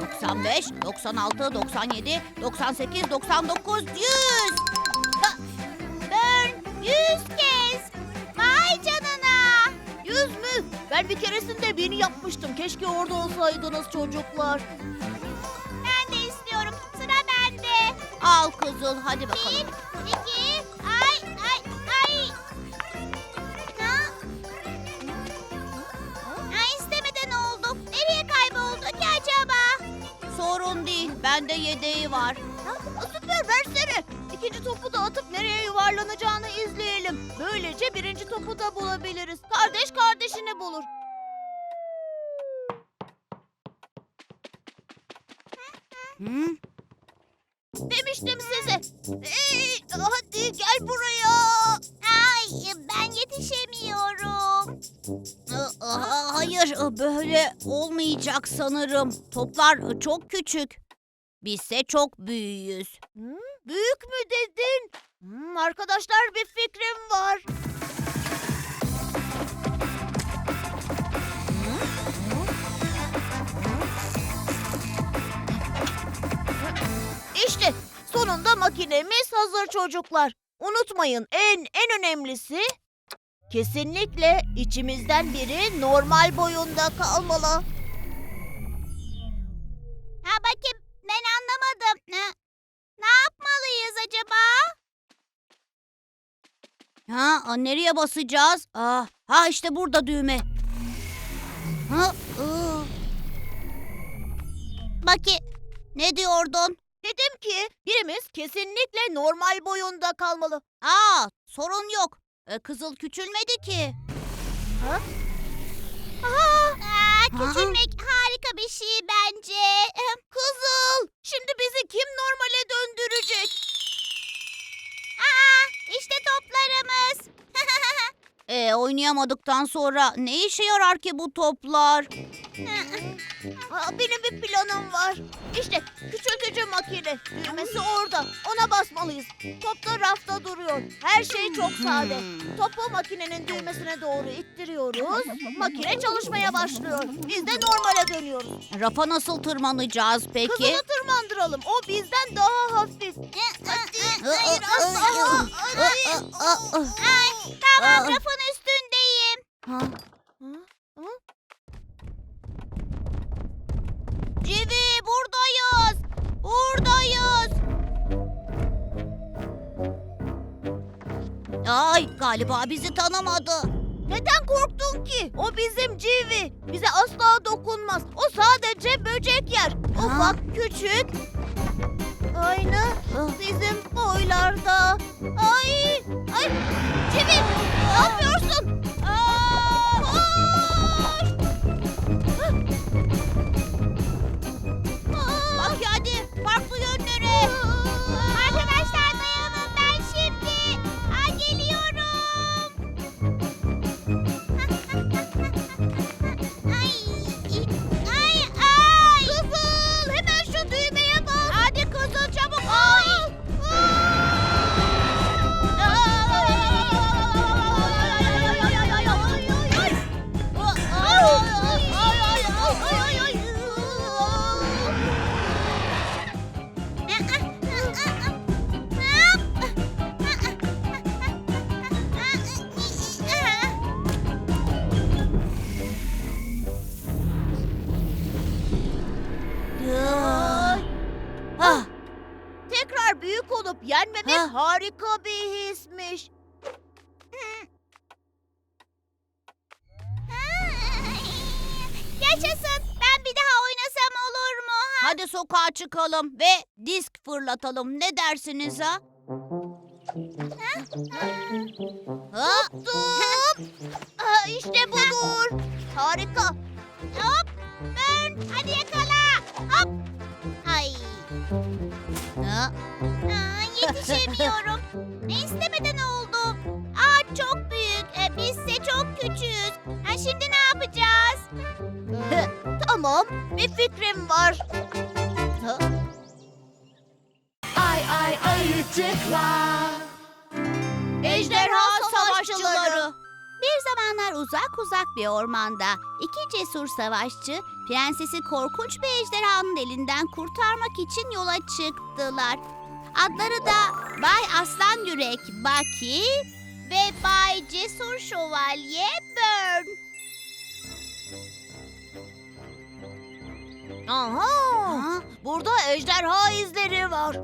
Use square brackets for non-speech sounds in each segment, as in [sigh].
Doksan beş, doksan altı, doksan yedi, doksan sekiz, doksan dokuz, yüz. Burn yüz kez. Vay canına. Yüz mü? Ben bir keresinde bini yapmıştım. Keşke orada olsaydınız çocuklar. Ben de istiyorum. Sıra bende. Al kızıl, hadi Bir, bakalım. iki, bende yedeği var. Süper, versene. İkinci topu da atıp nereye yuvarlanacağını izleyelim. Böylece birinci topu da bulabiliriz. Kardeş kardeşini bulur. Hı? Demiştim size. Ee, hadi gel buraya. Ay ben yetişemiyorum. Aa, Hayır, böyle olmayacak sanırım. Toplar çok küçük. Bizse çok büyüğüz. Büyük mü dedin? Hmm, arkadaşlar bir fikrim var. İşte sonunda makinemiz hazır çocuklar. Unutmayın en en önemlisi kesinlikle içimizden biri normal boyunda kalmalı. Ha bakayım ben anlamadım. Ne, ne yapmalıyız acaba? Ha, nereye basacağız? Ah, ha işte burada düğme. Ha, ıı. Baki, ne diyordun? Dedim ki birimiz kesinlikle normal boyunda kalmalı. Aa, sorun yok. E, kızıl küçülmedi ki. Ha? Aa, küçülmek harika bir şey bence. Kızıl, şimdi bizi kim normale döndürecek? Aa, işte toplarımız. [laughs] E, oynayamadıktan sonra ne işe yarar ki bu toplar? Aa, benim bir planım var. İşte küçültücü makine. Düğmesi orada. Ona basmalıyız. Top da rafta duruyor. Her şey çok sade. Topu makinenin düğmesine doğru ittiriyoruz. Makine çalışmaya başlıyor. Biz de normale dönüyoruz. Rafa nasıl tırmanacağız peki? Kızılı tırmandıralım. O bizden daha hafif. Hadi, Hayır, asla. Ay, tamam Aa. rafın üstündeyim. Ha? Ay galiba bizi tanımadı. Neden korktun ki? O bizim Civi. Bize asla dokunmaz. O sadece böcek yer. Ufak, küçük. Aynı bizim boylarda. Ay, ay. Civi ne yapıyorsun? Harika bir hismiş. Yaşasın. Ben bir daha oynasam olur mu? Ha? Hadi sokağa çıkalım ve disk fırlatalım. Ne dersiniz ha? Ha? Tuttum. Aa, işte budur. Harika. Hop. Burn. Hadi yakala. Hop. Ay. Ha? Aa, yetişemiyorum. İstemeden oldu. Ağaç çok büyük. E, bizse çok küçüğüz. Ha, şimdi ne yapacağız? tamam. Bir fikrim var. Ha? Ay ay ayıcıklar. Ejderha savaşçıları. Bir zamanlar uzak uzak bir ormanda iki cesur savaşçı prensesi korkunç bir ejderhanın elinden kurtarmak için yola çıktılar. Adları da Bay Aslan Yürek Baki ve Bay Cesur Şövalye Burn. Aha! Burada ejderha izleri var.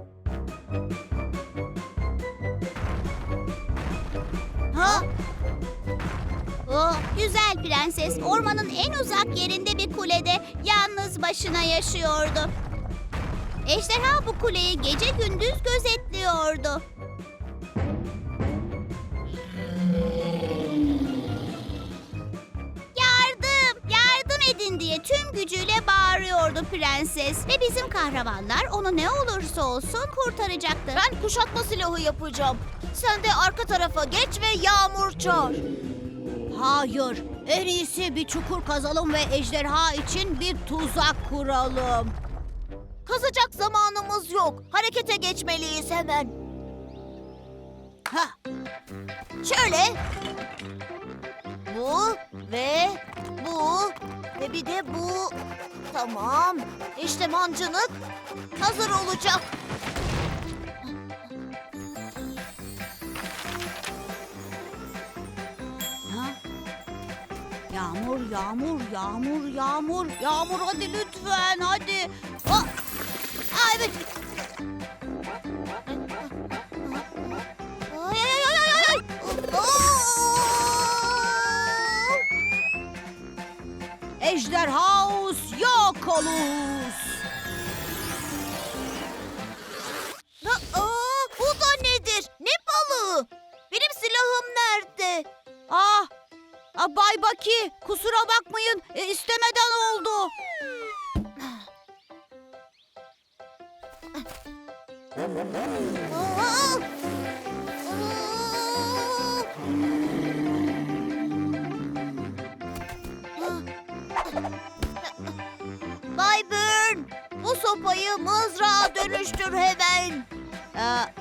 Ha? O güzel prenses ormanın en uzak yerinde bir kulede yalnız başına yaşıyordu. Ejderha bu kuleyi gece gündüz gözetliyordu. Yardım, yardım edin diye tüm gücüyle bağırıyordu prenses. Ve bizim kahramanlar onu ne olursa olsun kurtaracaktı. Ben kuşatma silahı yapacağım. Sen de arka tarafa geç ve yağmur çağır. Hayır. En iyisi bir çukur kazalım ve ejderha için bir tuzak kuralım. Kazacak zamanımız yok. Harekete geçmeliyiz hemen. Ha, Şöyle. Bu ve bu ve bir de bu. Tamam. İşte mancınık hazır olacak. Yağmur, yağmur, yağmur, yağmur, yağmur hadi lütfen hadi. Ha. Aa, evet. Ay ay. Aa! Ejderhaus yok olus. Aa, bu da nedir? Ne balığı? Benim silahım nerede? Ah, ah, Bay Baki kusura bakmayın e, istemeden oldu. Bay Burn, bu sopayı mızrağa dönüştür hemen. Ee,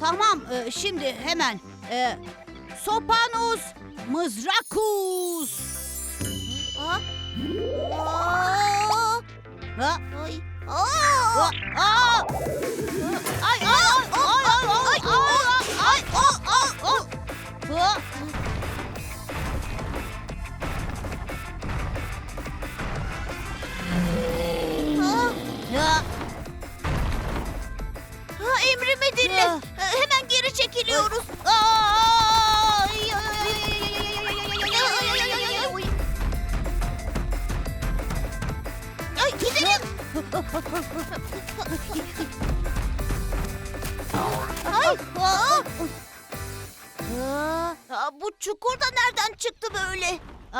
tamam e, şimdi hemen. E, Sopanus mızrakus. Aa! Aa! Ha? Ay! Aa! Aa! Aa! Ay ay ay ay ay ay ay ay ay ay Ha? Aa! Ya, Ha, emrimi dinle. Ee, Hemen geri çekiliyoruz. Aa!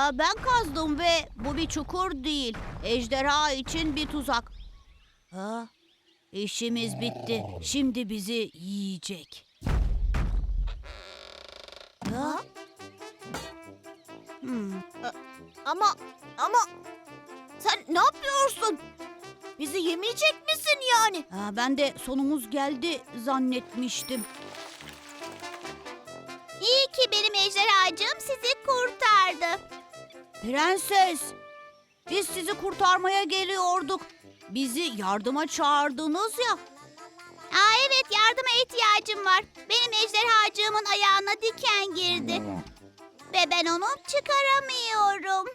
Aa, ben kazdım ve bu bir çukur değil. Ejderha için bir tuzak. Ha? İşimiz bitti. Şimdi bizi yiyecek. Ha? Hmm. Ama ama sen ne yapıyorsun? Bizi yemeyecek misin yani? Aa, ben de sonumuz geldi zannetmiştim. İyi ki benim ejderhacığım sizi kurtardı. Prenses, biz sizi kurtarmaya geliyorduk. Bizi yardıma çağırdınız ya. Aa evet yardıma ihtiyacım var. Benim ejderhacığımın ayağına diken girdi. Ve ben onu çıkaramıyorum.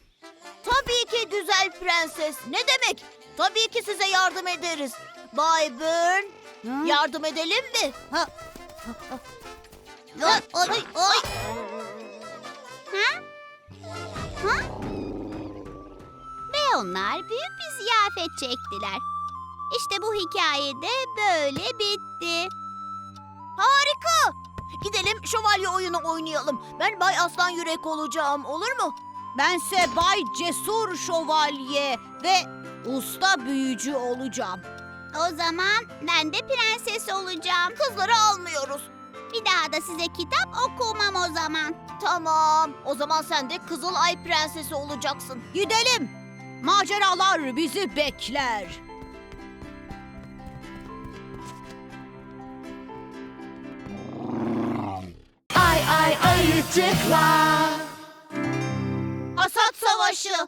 Tabii ki güzel prenses. Ne demek? Tabii ki size yardım ederiz. Bay Burn, yardım edelim mi? Ha. Ay, ay, ay. Ha? Ha? Onlar büyük bir ziyafet çektiler. İşte bu hikaye de böyle bitti. Harika. Gidelim şövalye oyunu oynayalım. Ben Bay Aslan Yürek olacağım olur mu? Bense Bay Cesur Şövalye ve usta büyücü olacağım. O zaman ben de prenses olacağım. Kızları almıyoruz. Bir daha da size kitap okumam o zaman. Tamam. O zaman sen de Kızıl Ay Prensesi olacaksın. Gidelim. Maceralar bizi bekler. Ay ay ayıcıklar savaşı.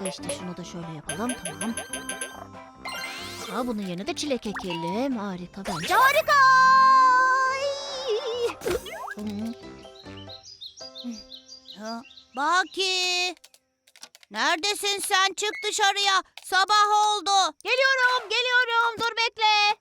Harika işte şunu da şöyle yapalım. Tamam. Aa, bunun yerine de çilek ekelim. Harika bence. Harika! Ha, Baki. Neredesin sen? Çık dışarıya. Sabah oldu. Geliyorum, geliyorum. Dur bekle.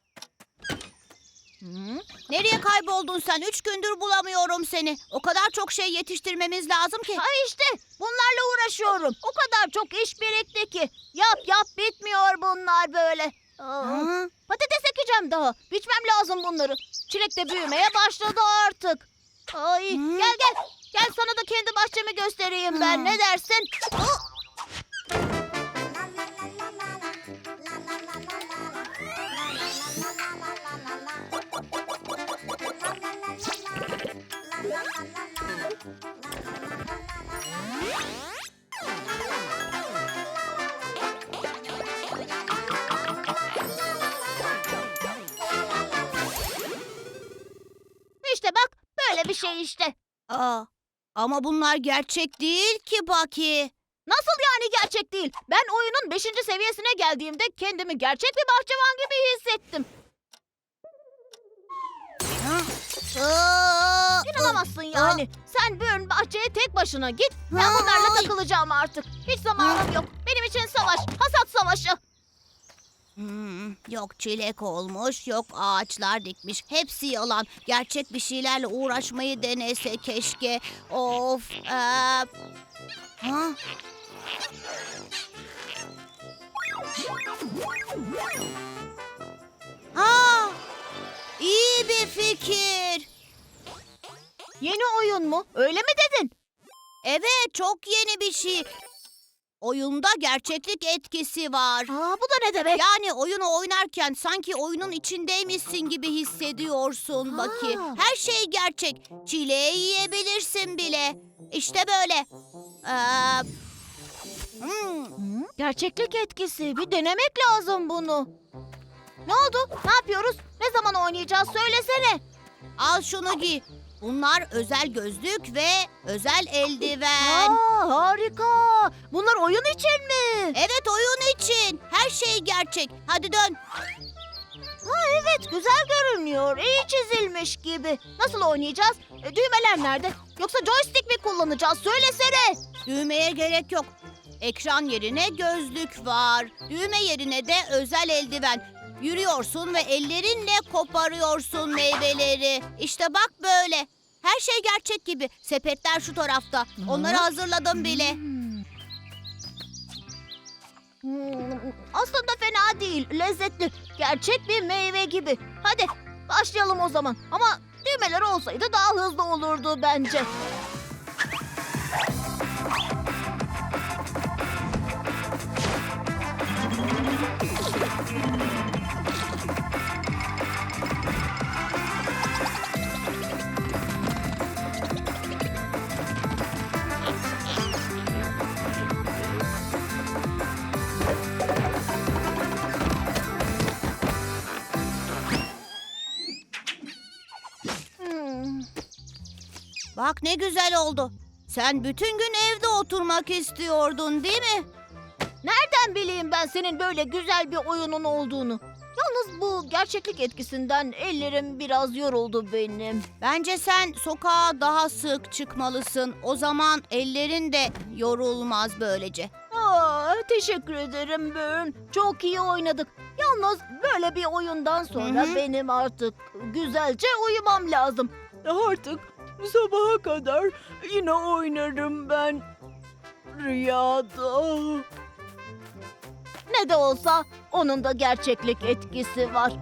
Hı? Nereye kayboldun sen? Üç gündür bulamıyorum seni. O kadar çok şey yetiştirmemiz lazım ki. Ha işte bunlarla uğraşıyorum. O kadar çok iş birikti ki. Yap yap bitmiyor bunlar böyle. Aa, Ha? patates ekeceğim daha. Biçmem lazım bunları. Çilek de büyümeye başladı artık. Ay Hı. gel gel. Gel sana da kendi bahçemi göstereyim ben. Hı. Ne dersin? İşte ama bunlar gerçek değil ki Baki. Nasıl yani gerçek değil? Ben oyunun 5. seviyesine geldiğimde kendimi gerçek bir bahçıvan gibi hissettim. Aa, İnanamazsın yani. Sen bugün bahçeye tek başına git. Ben bunlarla takılacağım artık. Hiç zamanım yok. Benim için savaş, hasat savaşı. Hmm, yok çilek olmuş, yok ağaçlar dikmiş. Hepsi yalan. Gerçek bir şeylerle uğraşmayı denese keşke. Of. Ee... Ha? Ha! İyi bir fikir. Yeni oyun mu? Öyle mi dedin? Evet, çok yeni bir şey. Oyunda gerçeklik etkisi var. Aa, bu da ne demek? Yani oyunu oynarken sanki oyunun içindeymişsin gibi hissediyorsun Baki. Ha. Her şey gerçek. Çileği yiyebilirsin bile. İşte böyle. Ee, hmm? Gerçeklik etkisi. Bir denemek lazım bunu. Ne oldu? Ne yapıyoruz? Ne zaman oynayacağız? Söylesene. al şunu giy. Bunlar özel gözlük ve özel eldiven. Aa, harika. Bunlar oyun için mi? Evet oyun için. Her şey gerçek. Hadi dön. Evet, güzel görünüyor. İyi çizilmiş gibi. Nasıl oynayacağız? E, düğmeler nerede? Yoksa joystick mi kullanacağız? Söylesene. Düğmeye gerek yok. Ekran yerine gözlük var. Düğme yerine de özel eldiven. Yürüyorsun ve ellerinle koparıyorsun meyveleri. İşte bak böyle. Her şey gerçek gibi. Sepetler şu tarafta. Onları hazırladım bile. Aslında fena değil. Lezzetli. Gerçek bir meyve gibi. Hadi başlayalım o zaman. Ama düğmeler olsaydı daha hızlı olurdu bence. Bak ne güzel oldu. Sen bütün gün evde oturmak istiyordun değil mi? Nereden bileyim ben senin böyle güzel bir oyunun olduğunu? Yalnız bu gerçeklik etkisinden ellerim biraz yoruldu benim. Bence sen sokağa daha sık çıkmalısın. O zaman ellerin de yorulmaz böylece. Aa, teşekkür ederim Bön. Çok iyi oynadık. Yalnız böyle bir oyundan sonra Hı hı. benim artık güzelce uyumam lazım. Artık sabaha kadar yine oynarım ben. Rüyada. Ne de olsa onun da gerçeklik etkisi var.